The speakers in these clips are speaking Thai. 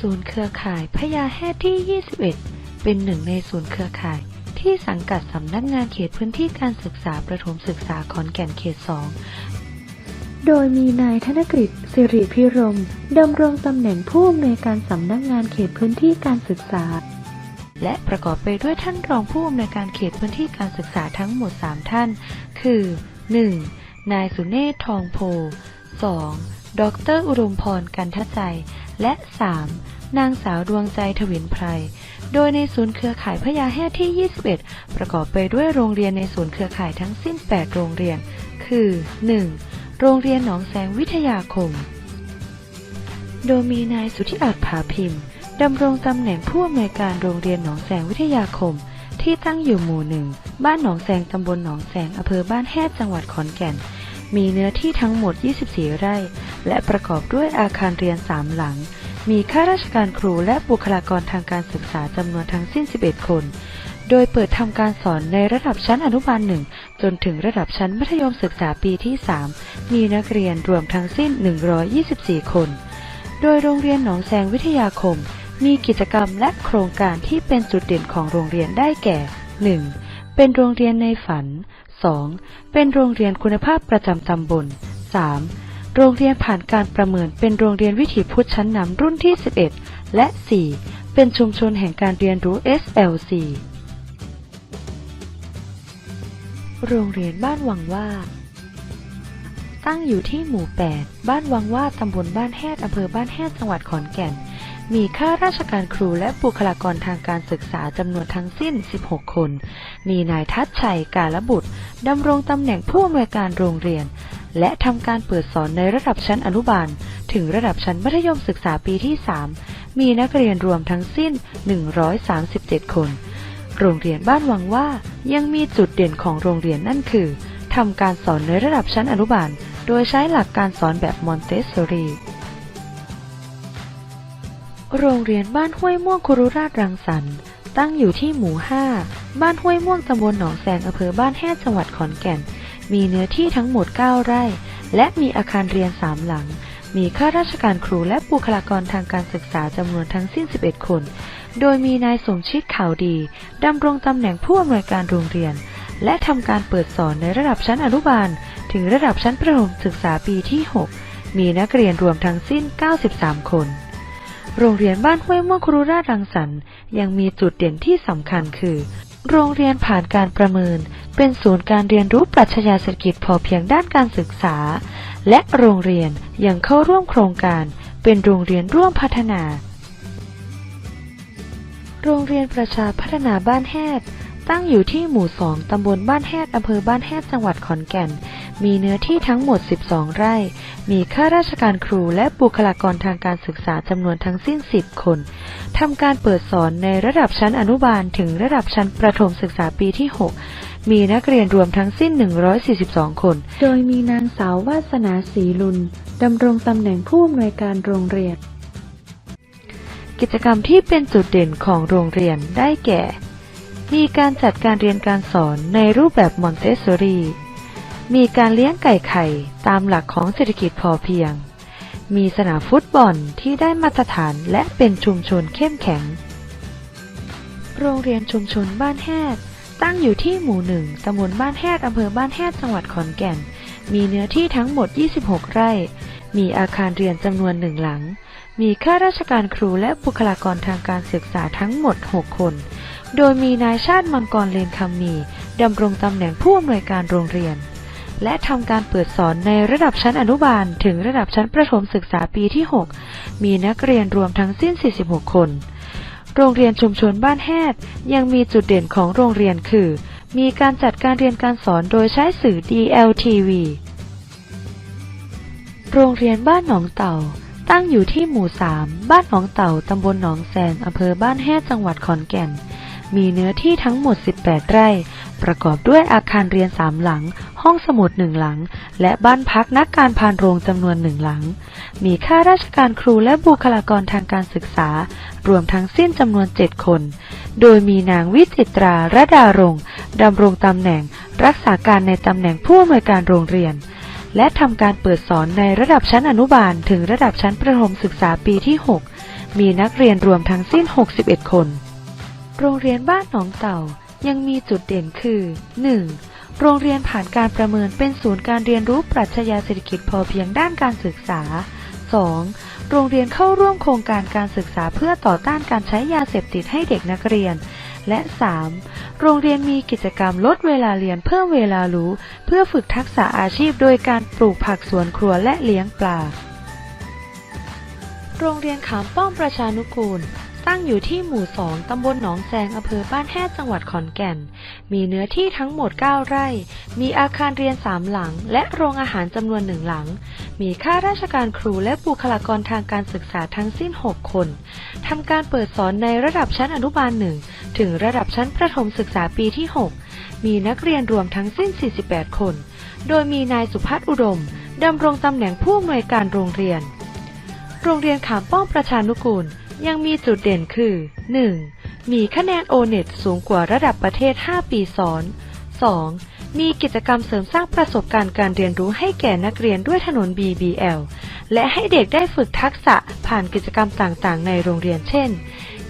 ศูนย์เครือข่ายพญาแฮที่ 21 เป็นหนึ่งในศูนย์เครือข่าย ที่สังกัดสำนักงานเขตพื้นที่การศึกษาประถมศึกษาขอนแก่นเขต 2 โดยมีนายธนกฤษสิริพิรมดำรงตำแหน่งผู้อำนวยการสำนักงานเขตพื้นที่การศึกษา และประกอบไปด้วยท่านรองผู้อำนวยการเขตพื้นที่การศึกษาทั้งหมด 3 ท่าน คือ 1. นายสุเนศทองโพ 2. ดรอุดมพรกันทใจ และ 3. นางสาวดวงใจถวินไพร โดยในศูนย์เครือข่ายพญาแฮดที่ 21 ประกอบไปด้วยโรงเรียนในศูนย์เครือข่ายทั้งสิ้น 8 โรงเรียน คือ 1. โรงเรียนหนองแสงวิทยาคม โดยมีนายสุทธิอาจผาพิมพ์ดำรงตำแหน่งผู้อำนวยการโรงเรียนหนองแสงวิทยาคม ที่ตั้งอยู่หมู่หนึ่ง บ้านหนองแสงตำบลหนองแสงอำเภอบ้านแฮดจังหวัดขอนแก่น มีเนื้อที่ทั้งหมด 24 ไร่ และประกอบด้วยอาคารเรียน3หลัง มีข้าราชการครูและบุคลากรทางการศึกษาจำนวนทั้งสิ้น 11 คน โดยเปิดทำการสอนในระดับชั้นอนุบาลหนึ่งจนถึงระดับชั้นมัธยมศึกษาปีที่ 3 มีนักเรียนรวมทั้งสิ้น 124 คน โดยโรงเรียนหนองแสงวิทยาคม มีกิจกรรมและโครงการที่เป็นจุดเด่นของโรงเรียนได้แก่ 1. เป็นโรงเรียนในฝัน 2. เป็นโรงเรียนคุณภาพประจำตำบล 3. โรงเรียนผ่านการประเมินเป็นโรงเรียนวิถีพุทธชั้นนำรุ่นที่ 11 และ 4. เป็นชุมชนแห่งการเรียนรู้ SLC โรงเรียนบ้านวังว่า ตั้งอยู่ที่หมู่ 8 บ้านวังว่าตำบลบ้านแฮดอำเภอบ้านแฮดจังหวัดขอนแก่น มีข้าราชการครูและบุคลากรทางการศึกษาจำนวนทั้งสิ้น 16 คน มีนายทัศชัย กาลบุตรดำรงตำแหน่งผู้อำนวยการโรงเรียน และทำการเปิดสอนในระดับชั้นอนุบาล ถึงระดับชั้นมัธยมศึกษาปีที่ 3 มีนักเรียนรวมทั้งสิ้น 137 คน โรงเรียนบ้านวังว่ายังมีจุดเด่นของโรงเรียนนั่นคือทำการสอนในระดับชั้นอนุบาล โดยใช้หลักการสอนแบบมอนเตสซอรีโรงเรียนบ้านห้วยม่วงคุรุราชรังสรรค์ ตั้งอยู่ที่หมู่ 5 บ้านห้วยม่วงตำบลหนองแสงอำเภอบ้านแฮดจังหวัดขอนแก่น มีเนื้อที่ทั้งหมด 9 ไร่ และมีอาคารเรียน 3 หลัง มีข้าราชการครูและบุคลากรทางการศึกษาจำนวนทั้งสิ้น 11 คน โดยมีนายสมชิดข่าวดีดำรงตำแหน่งผู้อำนวยการโรงเรียน และทำการเปิดสอนในระดับชั้นอนุบาล ถึงระดับชั้นประถมศึกษาปีที่ 6 มีนักเรียนรวมทั้งสิ้น 93 คนโรงเรียนบ้านห้วยม่วงครูราชรังสรรค์ยังมีจุดเด่นที่สำคัญคือ โรงเรียนผ่านการประเมิน เป็นศูนย์การเรียนรู้ปรัชญาเศรษฐกิจพอเพียงด้านการศึกษา และโรงเรียนยังเข้าร่วมโครงการ เป็นโรงเรียนร่วมพัฒนา โรงเรียนประชาพัฒนาบ้านแฮดตั้งอยู่ที่หมู่2ตำบลบ้านแฮดอำเภอบ้านแฮดจังหวัดขอนแก่น มีเนื้อที่ทั้งหมด 12 ไร่ มีข้าราชการครูและบุคลากรทางการศึกษาจำนวนทั้งสิ้น 10 คนทำการเปิดสอนในระดับชั้นอนุบาลถึงระดับชั้นประถมศึกษาปีที่ 6 มีนักเรียนรวมทั้งสิ้น 142 คน โดยมีนางสาววาสนาศรีลุนดำรงตำแหน่งผู้อำนวยการโรงเรียน กิจกรรมที่เป็นจุดเด่นของโรงเรียนได้แก่ มีการจัดการเรียนการสอนในรูปแบบมอนเตสซอรี มีการเลี้ยงไก่ไข่ตามหลักของเศรษฐกิจพอเพียง มีสนามฟุตบอลที่ได้มาตรฐานและเป็นชุมชนเข้มแข็ง โรงเรียนชุมชนบ้านแฮด ตั้งอยู่ที่หมู่หนึ่งตำบลบ้านแฮดอำเภอบ้านแฮดจังหวัดขอนแก่น มีเนื้อที่ทั้งหมด 26 ไร่ มีอาคารเรียนจำนวนหนึ่งหลัง มีข้าราชการครูและบุคลากรทางการศึกษาทั้งหมด 6 คน โดยมีนายชาติมังกรเลนคำมีดำรงตำแหน่งผู้อำนวยการโรงเรียน และทำการเปิดสอนในระดับชั้นอนุบาล ถึงระดับชั้นประถมศึกษาปีที่ 6 มีนักเรียนรวมทั้งสิ้น 46 คน โรงเรียนชุมชนบ้านแฮดยังมีจุดเด่นของโรงเรียนคือ มีการจัดการเรียนการสอนโดยใช้สื่อ DLTV โรงเรียนบ้านหนองเต่า ตั้งอยู่ที่หมู่3บ้านหนองเต่า ตำบลหนองแสนอำเภอบ้านแฮดจังหวัดขอนแก่น มีเนื้อที่ทั้งหมด 18 ไร่ ประกอบด้วยอาคารเรียน3หลัง ห้องสมุด1หลัง และบ้านพักนักการพานโรงจำนวน1หลัง มีข้าราชการครูและบุคลากรทางการศึกษา รวมทั้งสิ้นจำนวน7คน โดยมีนางวิจิตราระดารงดำรงตำแหน่ง รักษาการในตำแหน่งผู้อำนวยการโรงเรียน และทำการเปิดสอนในระดับชั้นอนุบาล ถึงระดับชั้นประถมศึกษาปีที่ 6 มีนักเรียนรวมทั้งสิ้น 61 คน โรงเรียนบ้านหนองเต่า ยังมีจุดเด่นคือ 1. โรงเรียนผ่านการประเมินเป็นศูนย์การเรียนรู้ปรัชญาเศรษฐกิจพอเพียงด้านการศึกษา 2. โรงเรียนเข้าร่วมโครงการการศึกษาเพื่อต่อต้านการใช้ยาเสพติดให้เด็กนักเรียน และ 3. โรงเรียนมีกิจกรรมลดเวลาเรียนเพิ่มเวลารู้ เพื่อฝึกทักษะอาชีพโดยการปลูกผักสวนครัวและเลี้ยงปลา โรงเรียนขามป้อมประชานุกูล ตั้งอยู่ที่หมู่2ตำบลหนองแซงอำเภอบ้านแฮ่จังหวัดขอนแก่น มีเนื้อที่ทั้งหมด 9 ไร่ มีอาคารเรียน3หลัง และโรงอาหารจำนวนหนึ่งหลัง มีข้าราชการครูและบุคลากรทางการศึกษาทั้งสิ้น 6 คนทำการเปิดสอนในระดับชั้นอนุบาล1ถึงระดับชั้นประถมศึกษาปีที่ 6 มีนักเรียนรวมทั้งสิ้น 48 คน โดยมีนายสุพัฒน์อุดมดำรงตำแหน่งผู้อำนวยการโรงเรียน โรงเรียนขามป้อมประชานุกูล ยังมีจุดเด่นคือ 1. มีคะแนนโอเน็ตสูงกว่าระดับประเทศ 5 ปีซ้อน 2. มีกิจกรรมเสริมสร้างประสบการณ์การเรียนรู้ให้แก่นักเรียนด้วยถนน BBL และให้เด็กได้ฝึกทักษะผ่านกิจกรรมต่างๆ ในโรงเรียนเช่น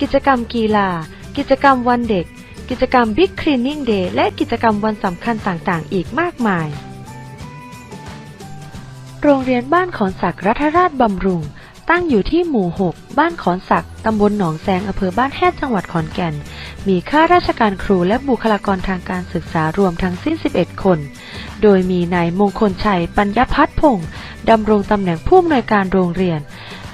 กิจกรรมกีฬา กิจกรรมวันเด็ก กิจกรรม Big Cleaning Day และกิจกรรมวันสำคัญต่างๆ อีกมากมาย โรงเรียนบ้านขอนสักรัฐราชบำรุง ตั้งอยู่ที่หมู่ 6 บ้านขอนสักตำบลหนองแซงอำเภอบ้านแฮดจังหวัดขอนแก่น มีข้าราชการครูและบุคลากรทางการศึกษารวมทั้งสิ้น 11 คน โดยมีนายมงคลชัย ปัญญพัฒน์พงศ์ดำรงตำแหน่งผู้อำนวยการโรงเรียน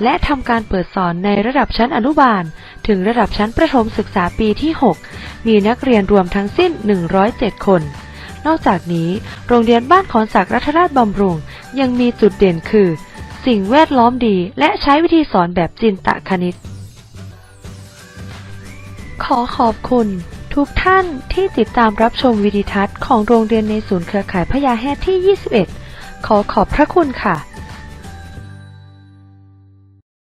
และทำการเปิดสอนในระดับชั้นอนุบาล ถึงระดับชั้นประถมศึกษาปีที่ 6 มีนักเรียนรวมทั้งสิ้น 107 คนนอกจากนี้ โรงเรียนบ้านขอนสักรัฐราชบำรุง ยังมีจุดเด่นคือ สิ่งแวดล้อมดี และใช้วิธีสอนแบบจินตคณิต ขอขอบคุณ ทุกท่านที่ติดตามรับชมวิดีทัศน์ของโรงเรียนในศูนย์เครือข่ายพญาแฮที่ 21 ขอขอบพระคุณค่ะ